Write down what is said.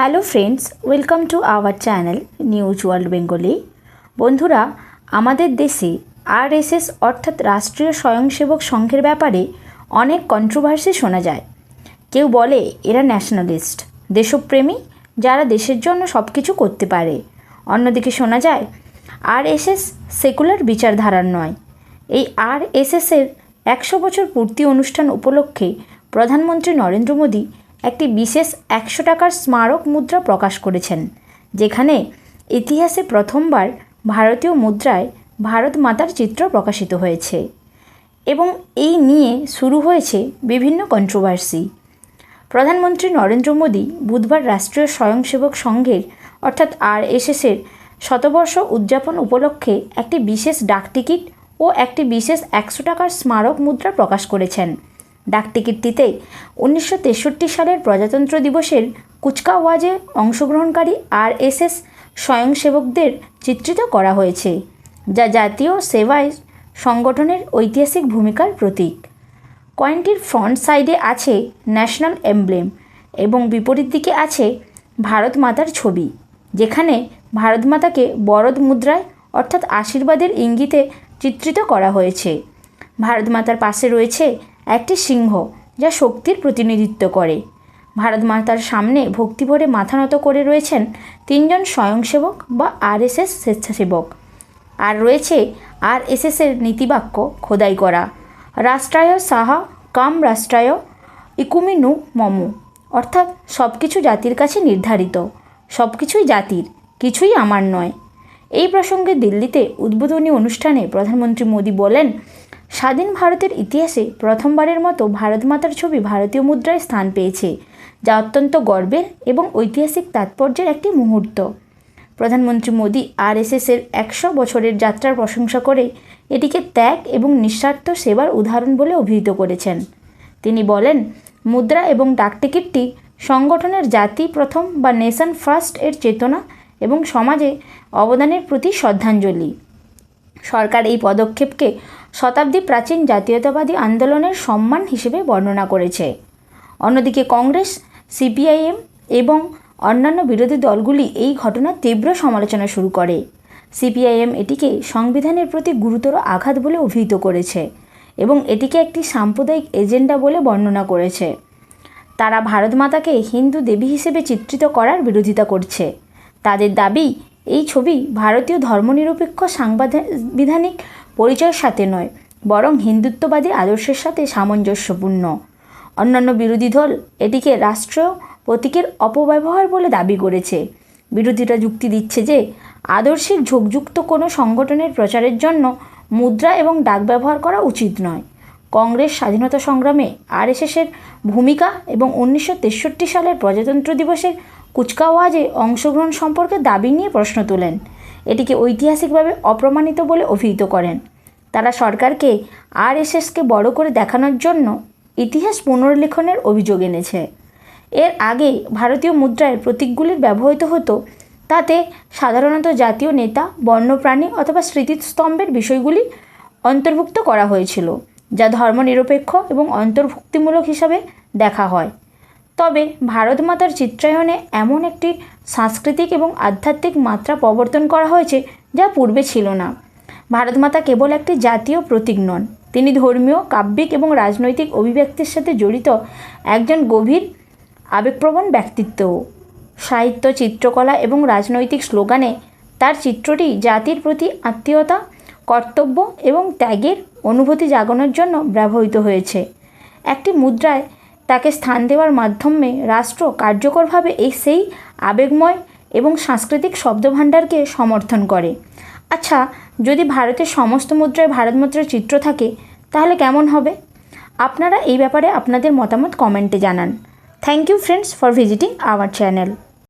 Hello friends welcome to our channel news world Bengali বন্ধুরা, আমাদের দেশে আরএসএস অর্থাৎ রাষ্ট্রীয় স্বয়ংসেবক সংঘের ব্যাপারে অনেক কন্ট্রোভার্সি শোনা যায়। কেউ বলে এরা ন্যাশনালিস্ট দেশপ্রেমী, যারা দেশের জন্য সব কিছু করতে পারে। অন্যদিকে শোনা যায় আরএসএস সেকুলার বিচারধারার নয়। এই আরএসএসের একশো বছর পূর্তি অনুষ্ঠান উপলক্ষে প্রধানমন্ত্রী নরেন্দ্র মোদী একটি বিশেষ একশো টাকার স্মারক মুদ্রা প্রকাশ করেছেন, যেখানে ইতিহাসে প্রথমবার ভারতীয় মুদ্রায় ভারত মাতার চিত্র প্রকাশিত হয়েছে এবং এই নিয়ে শুরু হয়েছে বিভিন্ন কন্ট্রোভার্সি প্রধানমন্ত্রী নরেন্দ্র মোদী বুধবার রাষ্ট্রীয় স্বয়ংসেবক সংঘের অর্থাৎ আরএসএসের শতবর্ষ উদযাপন উপলক্ষে একটি বিশেষ ডাকটিকিট ও একটি বিশেষ একশো টাকার স্মারক মুদ্রা প্রকাশ করেছেন। ডাকটিকিটটিতে। উনিশশো তেষট্টি সালের প্রজাতন্ত্র দিবসের কুচকাওয়াজে অংশগ্রহণকারী আরএসএস স্বয়ংসেবকদের চিত্রিত করা হয়েছে, যা জাতীয় সেবায় সংগঠনের ঐতিহাসিক ভূমিকার প্রতীক। কয়েনটির ফ্রন্ট সাইডে আছে ন্যাশনাল এমব্লেম এবং বিপরীত দিকে আছে ভারত মাতার ছবি, যেখানে ভারত মাতাকে বরদ মুদ্রায় অর্থাৎ আশীর্বাদের ইঙ্গিতে চিত্রিত করা হয়েছে। ভারত মাতার পাশে রয়েছে একটি সিংহ যা শক্তির প্রতিনিধিত্ব করে। ভারত মাতার সামনে ভক্তিভরে মাথা নত করে রয়েছেন তিনজন স্বয়ংসেবক বা আরএসএস স্বেচ্ছাসেবক। আর রয়েছে আরএসএসের নীতিবাক্য খোদাই করা। রাষ্ট্রায় সাহা, কাম রাষ্ট্রায় ইকুমিনু মম। অর্থাৎ সব কিছু জাতির কাছে নির্ধারিত। সব কিছুই জাতির, কিছুই আমার নয়। এই প্রসঙ্গে দিল্লিতে উদ্বোধনী অনুষ্ঠানে প্রধানমন্ত্রী মোদী বলেন স্বাধীন ভারতের ইতিহাসে প্রথমবারের মতো ভারত মাতার ছবি ভারতীয় মুদ্রায় স্থান পেয়েছে, যা অত্যন্ত গর্বের এবং ঐতিহাসিক তাৎপর্যের একটি মুহূর্ত। প্রধানমন্ত্রী মোদী আরএসএসের একশো বছরের যাত্রার প্রশংসা করে এটিকে ত্যাগ এবং নিঃস্বার্থ সেবার উদাহরণ বলে অভিহিত করেছেন। তিনি বলেন, মুদ্রা এবং ডাকটিকিটটি সংগঠনের জাতি প্রথম বা নেশন ফার্স্ট এর চেতনা এবং সমাজে অবদানের প্রতি শ্রদ্ধাঞ্জলি। সরকার এই পদক্ষেপকে শতাব্দী প্রাচীন জাতীয়তাবাদী আন্দোলনের সম্মান হিসেবে বর্ণনা করেছে। অন্যদিকে কংগ্রেস, সিপিআইএম এবং অন্যান্য বিরোধী দলগুলি এই ঘটনার তীব্র সমালোচনা শুরু করে। সিপিআইএম এটিকে সংবিধানের প্রতি গুরুতর আঘাত বলে অভিহিত করেছে এবং এটিকে একটি সাম্প্রদায়িক এজেন্ডা বলে বর্ণনা করেছে। তারা ভারত মাতাকে হিন্দু দেবী হিসেবে চিত্রিত করার বিরোধিতা করছে। তাদের দাবি এই ছবি ভারতীয় ধর্মনিরপেক্ষ সাংবিধানিক পরিচয়ের সাথে নয়, বরং হিন্দুত্ববাদী আদর্শের সাথে সামঞ্জস্যপূর্ণ। অন্যান্য বিরোধী দল এটিকে রাষ্ট্র প্রতীকের অপব্যবহার বলে দাবি করেছে। বিরোধীরা যুক্তি দিচ্ছে যে আদর্শিক ঝোঁকযুক্ত কোনো সংগঠনের প্রচারের জন্য মুদ্রা এবং ডাক ব্যবহার করা উচিত নয়। কংগ্রেস স্বাধীনতা সংগ্রামে আরএসএসের ভূমিকা এবং উনিশশো তেষট্টি সালের প্রজাতন্ত্র দিবসের কুচকাওয়াজে অংশগ্রহণ সম্পর্কে দাবি নিয়ে প্রশ্ন তোলেন। এটিকে ঐতিহাসিকভাবে অপ্রমাণিত বলে অভিহিত করেন। তারা সরকারকে আরএসএসকে বড় করে দেখানোর জন্য ইতিহাস পুনর্লেখনের অভিযোগ এনেছে। এর আগে ভারতীয় মুদ্রায় প্রতীকগুলির ব্যবহৃত হতো, তাতে সাধারণত জাতীয় নেতা, বন্যপ্রাণী অথবা স্মৃতিস্তম্ভের বিষয়গুলি অন্তর্ভুক্ত করা হয়েছিল, যা ধর্মনিরপেক্ষ এবং অন্তর্ভুক্তিমূলক হিসাবে দেখা হয়। তবে ভারত মাতার চিত্রায়নে এমন একটি সাংস্কৃতিক এবং আধ্যাত্মিক মাত্রা প্রবর্তন করা হয়েছে যা পূর্বে ছিল না। ভারত মাতা কেবল একটি জাতীয় প্রতীক নন, তিনি ধর্মীয়, কাব্যিক এবং রাজনৈতিক অভিব্যক্তির সাথে জড়িত একজন গভীর, আবেগপ্রবণ ব্যক্তিত্বও। সাহিত্য, চিত্রকলা এবং রাজনৈতিক স্লোগানে তার চিত্রটি জাতির প্রতি আত্মীয়তা, কর্তব্য এবং ত্যাগের অনুভূতি জাগানোর জন্য ব্যবহৃত হয়েছে। একটি মুদ্রায় তাকে স্থান দেওয়ার মাধ্যমে রাষ্ট্র কার্যকরভাবে এই সেই আবেগময় এবং সাংস্কৃতিক শব্দভাণ্ডারকে সমর্থন করে। আচ্ছা যদি ভারতের সমস্ত মুদ্রায় ভারত মুদ্রার চিত্র থাকে, তাহলে কেমন হবে? আপনারা এই ব্যাপারে আপনাদের মতামত কমেন্টে জানান। Thank you friends for visiting our channel.